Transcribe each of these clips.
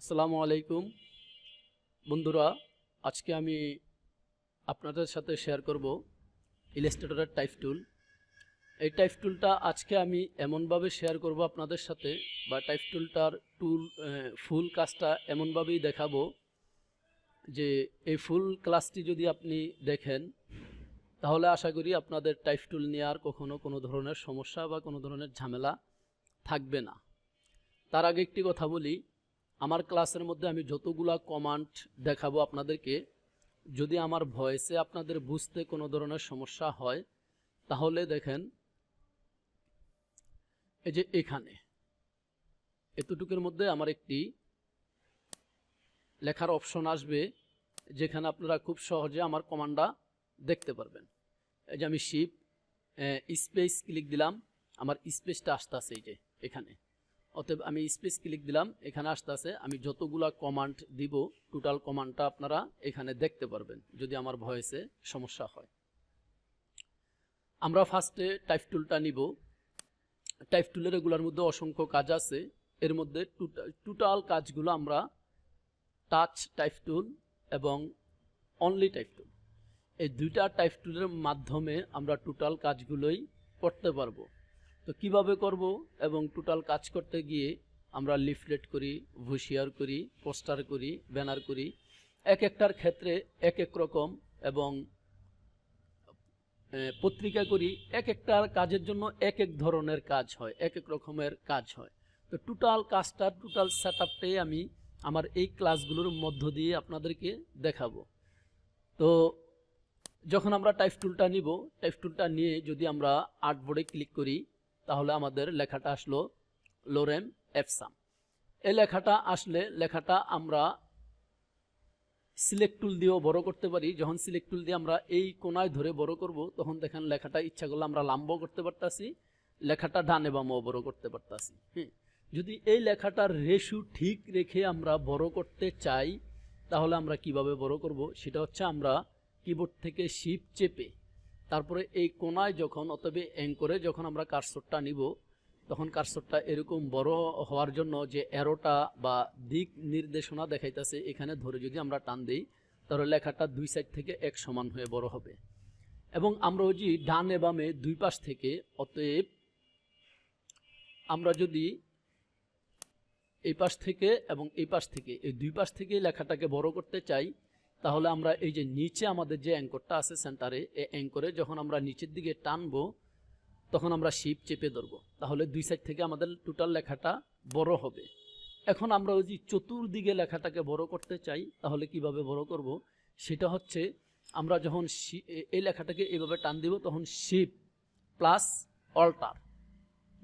আসসালামু আলাইকুম। বন্ধুরা, আজকে আমি আপনাদের সাথে শেয়ার করব ইলাস্ট্রেটরের টাইপ টুল এই টাইপ টুলটা আজকে আমি এমনভাবে শেয়ার করব আপনাদের সাথে বা টাইপ টুলটার টুল ফুল কাজটা এমনভাবেই দেখাবো যে এই ফুল ক্লাসটি যদি আপনি দেখেন, তাহলে আশা করি আপনাদের টাইপ টুল নিয়ে আর কখনো কোনো ধরনের সমস্যা বা কোনো ধরনের ঝামেলা থাকবে না। তার আগে একটি কথা বলি আমার ক্লাসের মধ্যে আমি যতগুলা কমান্ড দেখাবো আপনাদেরকে, যদি আমার ভয়েসে আপনাদের বুঝতে কোনো ধরনের সমস্যা হয়, তাহলে দেখেন, এই যে এখানে, এতটুকুর মধ্যে আমার একটি লেখার অপশন আসবে, যেখানে আপনারা খুব সহজে আমার কমান্ডটা দেখতে পারবেন। এই যে আমি শিপ স্পেস ক্লিক দিলাম, আমার স্পেসটা আসতে আছে এই যে এখানে। অতএব আমি স্পেস ক্লিক দিলাম, এখানে আসতে আছে আমি যতগুলা কমান্ড দিব টোটাল কমান্ডটা আপনারা এখানে দেখতে পারবেন, যদি আমার ভয়েসে সমস্যা হয়। আমরা ফার্স্টে টাইপ টুলটা নিব। টাইপ টুলের এগুলোর মধ্যে অসংখ্য কাজ আছে, এর মধ্যে টোটাল কাজগুলো আমরা টাচ টাইপ টুল এবং অনলি টাইপ টুল এই দুইটা টাইপ টুলের মাধ্যমে আমরা টোটাল কাজগুলোই করতে পারব। তো কীভাবে করব এবং টোটাল কাজ করতে গিয়ে আমরা লিফলেট করি, ভুশিয়ার করি, পোস্টার করি, ব্যানার করি, এক একটার ক্ষেত্রে এক এক রকম এবং পত্রিকা করি, এক একটার কাজের জন্য এক এক ধরনের কাজ হয়, এক এক রকমের কাজ হয়। তো টোটাল কাজটা, টোটাল সেট আমি আমার এই ক্লাসগুলোর মধ্য দিয়ে আপনাদেরকে দেখাবো। তো যখন আমরা টাইপ টুলটা নিব, টাইপ টুলটা নিয়ে যদি আমরা আর্টবোর্ডে ক্লিক করি তাহলে আমাদের লেখাটা আসলো লোরেম এফসাম। এই লেখাটা আসলে লেখাটা আমরা সিলেক্ট টুল দিয়েও বড় করতে পারি। যখন সিলেক্ট টুল দিয়ে আমরা এই কোনায় ধরে বড় করব, তখন দেখেন লেখাটা ইচ্ছা করলে আমরা লাম্ব করতে পারতাছি, লেখাটা ডানে বামও বড় করতে পারতাছি। হ্যাঁ যদি এই লেখাটার রেশু ঠিক রেখে আমরা বড় করতে চাই, তাহলে আমরা কীভাবে বড় করব? সেটা হচ্ছে আমরা কিবোর্ড থেকে শিপ চেপে তারপরে এই কোনায় যখন অতবে অ্যাঙ্করে যখন আমরা কারসরটা নিব, তখন কারসরটা এরকম বড় হওয়ার জন্য যে এরোটা বা দিক নির্দেশনা দেখাইতেছে, এখানে ধরে যদি আমরা টান দিই, তাহলে লেখাটা দুই সাইড থেকে এক সমান হয়ে বড় হবে। এবং আমরা যদি ডানে বামে দুই পাশ থেকে, অতএব আমরা যদি এই পাশ থেকে এবং এই পাশ থেকে, এই দুই পাশ থেকে লেখাটাকে বড় করতে চাই তাহলে আমরা এই যে নিচে আমাদের যে অ্যাঙ্করটা আছে সেন্টারে এই অ্যাঙ্করে যখন আমরা নিচের দিকে টানবো, তখন আমরা শিপ চেপে ধরবো। তাহলে দুই সাইড থেকে আমাদের টোটাল লেখাটা বড় হবে। এখন আমরা ওই যে চতুর্দিকে লেখাটাকে বড় করতে চাই, তাহলে কীভাবে বড় করব? সেটা হচ্ছে আমরা যখন এই লেখাটাকে এইভাবে টান দিব, তখন শিপ প্লাস অল্টার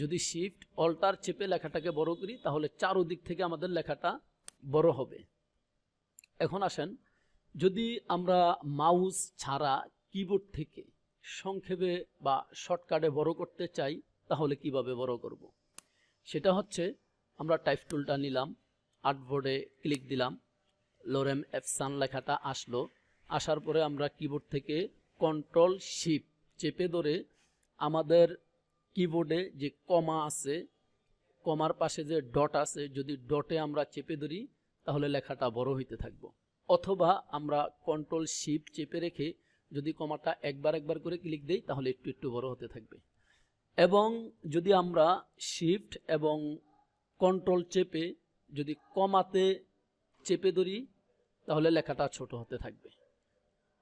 যদি শিফট অল্টার চেপে লেখাটাকে বড় করি, তাহলে চারোদিক থেকে আমাদের লেখাটা বড় হবে। এখন আসেন যদি আমরা মাউস ছাড়া কিবোর্ড থেকে সংক্ষেপে বা শর্টকাটে বড় করতে চাই, তাহলে কীভাবে বড় করব। সেটা হচ্ছে, আমরা টাইপ টুলটা নিলাম, আর্টবোর্ডে ক্লিক দিলাম লোরেম এফসান লেখাটা আসলো আসার পরে আমরা কিবোর্ড থেকে কন্ট্রোল শিপ চেপে ধরে আমাদের কিবোর্ডে যে কমা আছে, কমার পাশে যে ডট আছে, যদি ডটে আমরা চেপে ধরি, তাহলে লেখাটা বড় হইতে থাকব অথবা আমরা কন্ট্রোল শিপ চেপে রেখে যদি কমাটা একবার একবার করে ক্লিক দেই, তাহলে একটু একটু বড় হতে থাকবে। এবং যদি আমরা শিফট এবং কন্ট্রোল চেপে যদি কমাতে চেপে ধরি, তাহলে লেখাটা ছোট হতে থাকবে।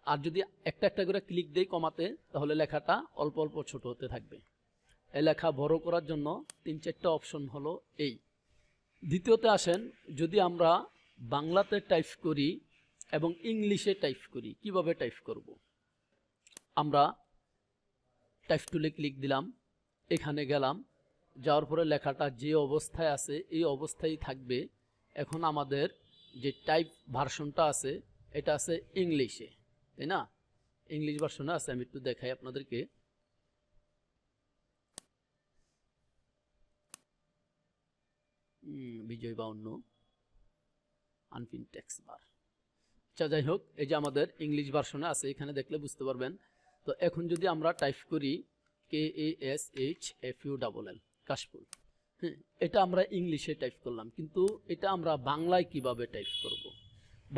আর যদি একটা একটা করে ক্লিক দেই কমাতে, তাহলে লেখাটা অল্প অল্প ছোট হতে থাকবে। এই লেখা বড় করার জন্য তিন চারটা অপশন হলো এই। দ্বিতীয়তে আসেন, যদি আমরা বাংলাতে টাইপ করি এবং ইংলিশে টাইপ করি। কীভাবে টাইপ করব? আমরা টাইপ টুলে ক্লিক দিলাম, এখানে গেলাম, যাওয়ার পরে লেখাটা যে অবস্থায় আছে, এই অবস্থায় থাকবে। এখন আমাদের যে টাইপ ভার্সনটা আছে, এটা আছে ইংলিশে, তাই না? ইংলিশ ভার্সনে আছে, আমি একটু দেখাই আপনাদেরকে। বিজয় বাউন্ন আনপিন টেক্স বার আচ্ছা যাই হোক, এই যে আমাদের ইংলিশ ভার্সনে আছে, এখানে দেখলে বুঝতে পারবেন। তো এখন যদি আমরা টাইপ করি K A S H F U double L কাশফুল। হ্যাঁ এটা আমরা ইংলিশে টাইপ করলাম, কিন্তু এটা আমরা বাংলায় কীভাবে টাইপ করব।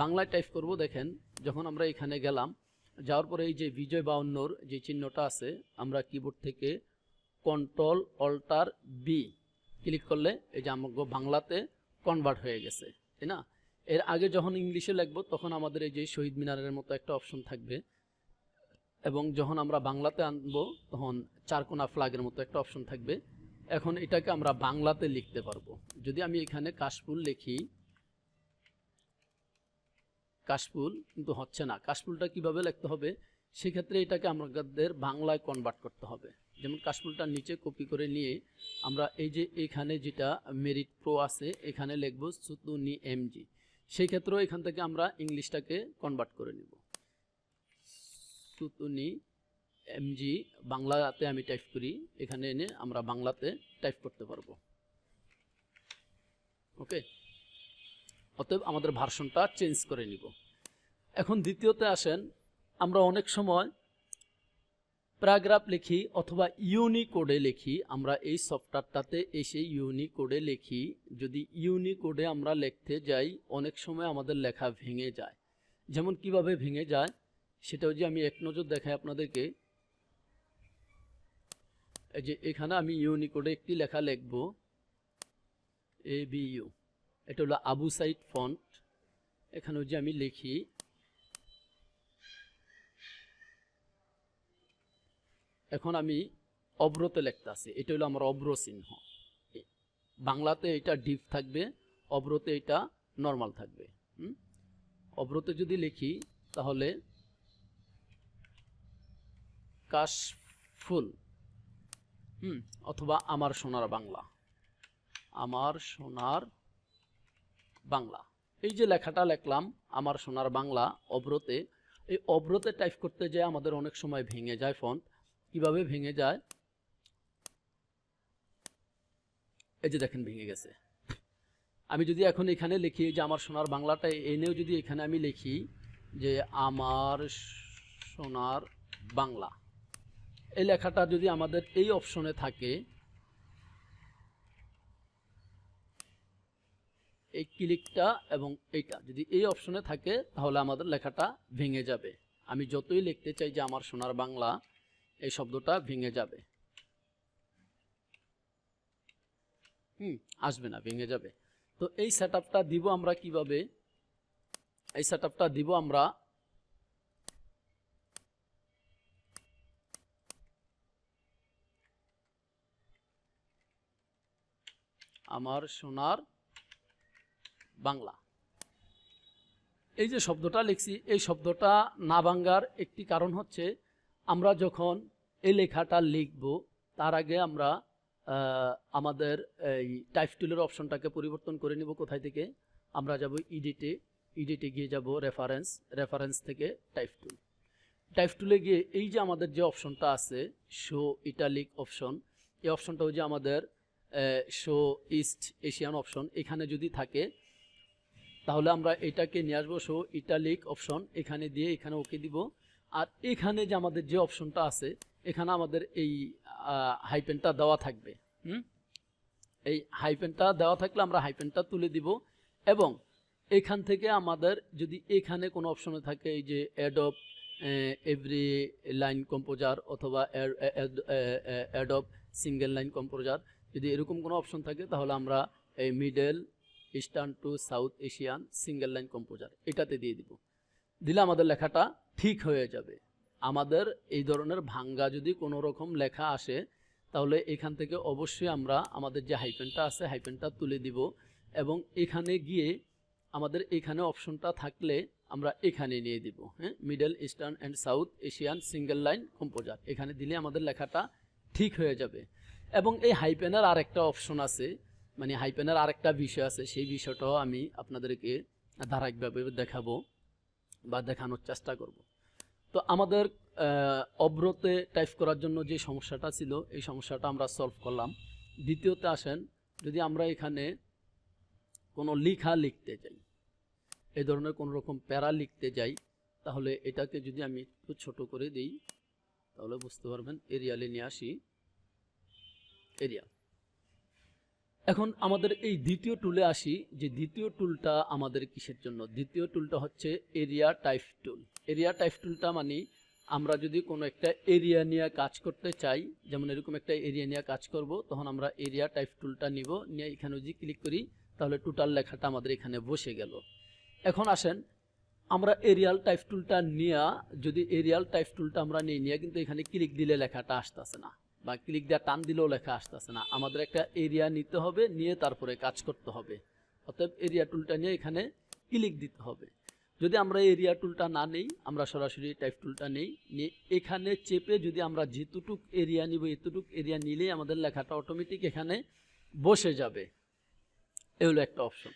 বাংলায় টাইপ করব, দেখেন, যখন আমরা এখানে গেলাম, যাওয়ার পরে এই যে বিজয় বাউন্নর যে চিহ্নটা আছে, আমরা কিবোর্ড থেকে কন্ট্রোল অল্টার বি ক্লিক করলে এই যে আমাকে বাংলাতে কনভার্ট হয়ে গেছে, তাই না? এর আগে যখন ইংলিশে লিখব, তখন আমাদের এই যে শহীদ মিনারের মতো একটা অপশন থাকবে। এবং যখন আমরা বাংলাতে আনব, তখন চারকোনা ফ্ল্যাগের মতো একটা অপশন থাকবে। এখন এটাকে আমরা বাংলাতে লিখতে পারব। যদি আমি এখানে কাশফুল লিখি, কাশফুল কিন্তু হচ্ছে না। কাশফুলটা কীভাবে লিখতে হবে? সেক্ষেত্রে এটাকে আমাদের বাংলায় কনভার্ট করতে হবে। যেমন কাশফুলটা নিচে কপি করে নিয়ে আমরা এই যে এখানে যেটা মেরিট প্রো আছে, এখানে লিখব সুতুনি এমজি সেই ক্ষেত্রেও এখান থেকে আমরা ইংলিশটাকে কনভার্ট করে নিব। সুতুনি এমজি, বাংলাতে আমি টাইপ করি, এখানে এনে আমরা বাংলাতে টাইপ করতে পারব। ওকে অতএব আমাদের ভার্সনটা চেঞ্জ করে নিব। এখন দ্বিতীয়তে আসেন, আমরা অনেক সময় প্যারাগ্রাফ লিখি অথবা ইউনিকোডে লিখি, আমরা এই সফটওয়্যারটাতে এসে ইউনিকোডে লিখি। যদি ইউনিকোডে আমরা লিখতে যাই, অনেক সময় আমাদের লেখা ভেঙে যায়। যেমন কীভাবে ভেঙে যায়, সেটাও যে আমি এক নজর দেখাই আপনাদেরকে। এই যে এখানে আমি ইউনিকোডে একটি লেখা লিখব। A B U. এটা হলো আবু সাইড ফন্ট। এখানেও যে আমি লিখি এখন আমি অব্রতে লিখতে আছি এটা হলো আমার অব্র চিহ্ন। বাংলাতে এটা ডিপ থাকবে, অব্রতে এটা নর্মাল থাকবে অব্রতে যদি লিখি, তাহলে কাশফুল, হুম? অথবা আমার সোনার বাংলা। আমার সোনার বাংলা। এই যে লেখাটা লেখলাম, আমার সোনার বাংলা অব্রতে, এই অব্রতে টাইপ করতে যায় আমাদের অনেক সময় ভেঙে যায় ফন্ট কীভাবে ভেঙে যায়? এই যে দেখেন ভেঙে গেছে। আমি যদি এখন এখানে লিখি যে আমার সোনার বাংলাটা এনেও যদি এখানে আমি লিখি যে আমার সোনার বাংলা, এই লেখাটা যদি আমাদের এই অপশনে থাকে, এই ক্লিকটা এবং এইটা যদি এই অপশনে থাকে, তাহলে আমাদের লেখাটা ভেঙে যাবে। আমি যতই লিখতে চাই যে আমার সোনার বাংলা এই শব্দটা ভেঙে যাবে। হুম, আসবে না, ভেঙে যাবে। তো এই সেট দিব আমরা কীভাবে? এই সেট দিব আমরা আমার সোনার বাংলা। এই যে শব্দটা লিখছি, এই শব্দটা না ভাঙ্গার একটি কারণ হচ্ছে আমরা যখন এই লেখাটা লিখব, তার আগে আমরা আমাদের এই টাইপ টুলের অপশনটাকে পরিবর্তন করে নিব কোথায় থেকে? আমরা যাব ইডিটে ইডিটে গিয়ে যাব রেফারেন্স রেফারেন্স থেকে টাইপ টুল টাইপ টুলে গিয়ে এই যে আমাদের যে অপশনটা আছে শো ইটালিক অপশন এই অপশনটাও যে আমাদের শো ইস্ট এশিয়ান অপশন এখানে যদি থাকে, তাহলে আমরা এটাকে নিয়ে আসব শো ইটালিক অপশন এখানে দিয়ে এখানে ওকে দিব। আর এখানে যে আমাদের যে অপশনটা আছে, এখানে আমাদের এই হাইপেনটা দেওয়া থাকবে। হুম? এই হাইপেনটা দেওয়া থাকলে আমরা হাইপেনটা তুলে দিব এবং এখান থেকে আমাদের যদি এখানে কোনো অপশনে থাকে এই যে অ্যাডব এভরি লাইন কম্পোজার অথবা অ্যাডব সিঙ্গেল লাইন কম্পোজার যদি এরকম কোনো অপশন থাকে তাহলে আমরা এই middle eastern to south Asian single line composer এটাতে দিয়ে দিব। দিলে আমাদের লেখাটা ঠিক হয়ে যাবে। আমাদের এই ধরনের ভাঙ্গা যদি কোনো রকম লেখা আসে, তাহলে এখান থেকে অবশ্যই আমরা আমাদের যে হাইপেনটা আছে হাইপেনটা তুলে দিব এবং এখানে গিয়ে আমাদের এখানে অপশনটা থাকলে আমরা এখানে নিয়ে দিব হ্যাঁ? Middle eastern and south Asian single line composer এখানে দিলে আমাদের লেখাটা ঠিক হয়ে যাবে। এবং এই হাইপেনের আরেকটা অপশন আছে মানে হাইপেনের আরেকটা বিষয় আছে, সেই বিষয়টাও আমি আপনাদেরকে ধারাবাহিকভাবে দেখাবো বা দেখানোর চেষ্টা করব। তো আমাদের অব্রতে টাইপ করার জন্য যে সমস্যাটা ছিল, এই সমস্যাটা আমরা সলভ করলাম। দ্বিতীয়তে আসেন, যদি আমরা এখানে কোনো লিখা লিখতে যাই এই ধরনের কোনো রকম প্যারা লিখতে যাই, তাহলে এটাকে যদি আমি একটু ছোট করে দিই, তাহলে বুঝতে পারবেন, এরিয়ালে নিয়ে আসি, এরিয়া। এখন আমাদের এই দ্বিতীয় টুলে আসি যে দ্বিতীয় টুলটা আমাদের কিসের জন্য? দ্বিতীয় টুলটা হচ্ছে area type tool area type টুলটা মানে আমরা যদি কোনো একটা এরিয়া নিয়ে কাজ করতে চাই, যেমন এরকম একটা এরিয়া নিয়ে কাজ করব, তখন আমরা এরিয়া টাইপ টুলটা নিব, নিয়ে এখানে যদি ক্লিক করি, তাহলে টোটাল লেখাটা আমাদের এখানে বসে গেল। এখন আসেন, আমরা এরিয়াল টাইপ টুলটা নিয়ে, যদি এরিয়াল টাইপ টুলটা আমরা নিয়ে নিয়ে কিন্তু এখানে ক্লিক দিলে লেখাটা আসতেছে না। বা ক্লিক দেওয়া টান দিলেও লেখা আসতেছে না। আমাদের একটা এরিয়া নিতে হবে, নিয়ে তারপরে কাজ করতে হবে। অতএব এরিয়া টুলটা নিয়ে এখানে ক্লিক দিতে হবে। যদি আমরা এরিয়া টুলটা না নেই, আমরা সরাসরি টাইপ টুলটা নেই, নিয়ে এখানে চেপে যদি আমরা যেতটুক এরিয়া নিব, এতটুক এরিয়া নিলেই আমাদের লেখাটা অটোমেটিক এখানে বসে যাবে। এ হলো একটা অপশন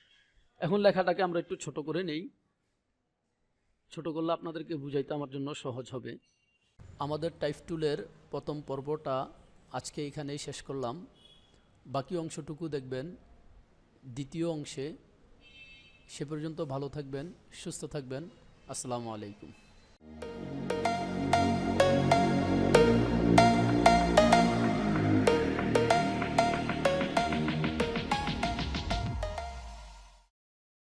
এখন লেখাটাকে আমরা একটু ছোট করে নেই। ছোট করলে আপনাদেরকে বুঝাইতে আমার জন্য সহজ হবে। আমাদের টাইপ টুলের প্রথম পর্বটা আজকে এখানেই শেষ করলাম। বাকি অংশটুকু দেখবেন, দ্বিতীয় অংশে। সে পর্যন্ত ভালো থাকবেন, সুস্থ থাকবেন। আসসালামু আলাইকুম।